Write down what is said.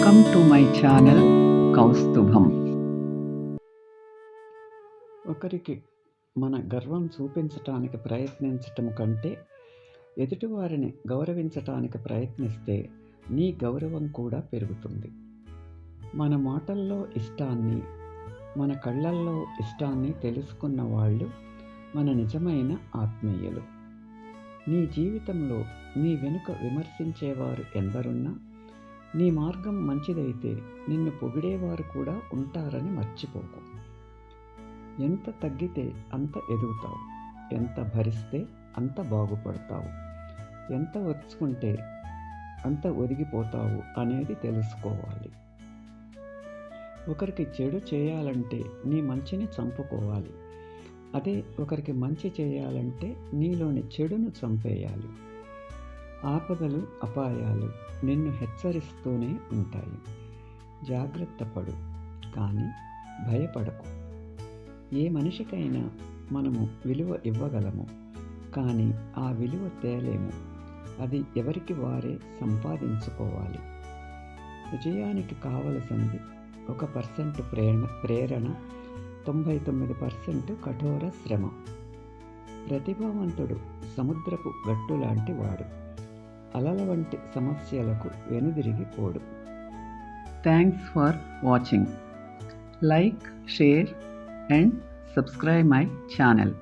Welcome to my channel Kaustubham ఒకరికి మన గర్వం చూపించటానికి ప్రయత్నించటం కంటే ఎదుటివారిని గౌరవించటానికి ప్రయత్నిస్తే నీ గౌరవం కూడా పెరుగుతుంది. మన మాటల్లో ఇష్టాన్ని మన కళ్ళల్లో ఇష్టాన్ని తెలుసుకున్న వాళ్ళు మన నిజమైన ఆత్మీయులు. నీ జీవితంలో నీ వెనుక విమర్శించేవారు ఎందరున్నా నీ మార్గం మంచిదైతే నిన్ను పొగిడేవారు కూడా ఉంటారని మర్చిపోకు. ఎంత తగ్గితే అంత ఎదుగుతావు. ఎంత భరిస్తే అంత బాగుపడతావు. ఎంత వచ్చుకుంటే అంత ఒదిగిపోతావు అనేది తెలుసుకోవాలి. ఒకరికి చెడు చేయాలంటే నీ మంచిని చంపుకోవాలి. అదే ఒకరికి మంచి చేయాలంటే నీలోని చెడును చంపేయాలి. ఆపదలు అపాయాలు నిన్ను హెచ్చరిస్తూనే ఉంటాయి. జాగ్రత్త పడు కానీ భయపడకు. ఏ మనిషికైనా మనము విలువ ఇవ్వగలము కానీ ఆ విలువ తేలేము. అది ఎవరికి వారే సంపాదించుకోవాలి. విజయానికి కావలసింది ఒక పర్సెంట్ ప్రేరణ ప్రేరణ తొంభై తొమ్మిది పర్సెంట్ కఠోర శ్రమ. ప్రతిభావంతుడు సముద్రపు గట్టు లాంటి వాడు. అలల వంటి సమస్యలకు వెనుదిరిగిపోడు. Thanks for watching like share and subscribe my channel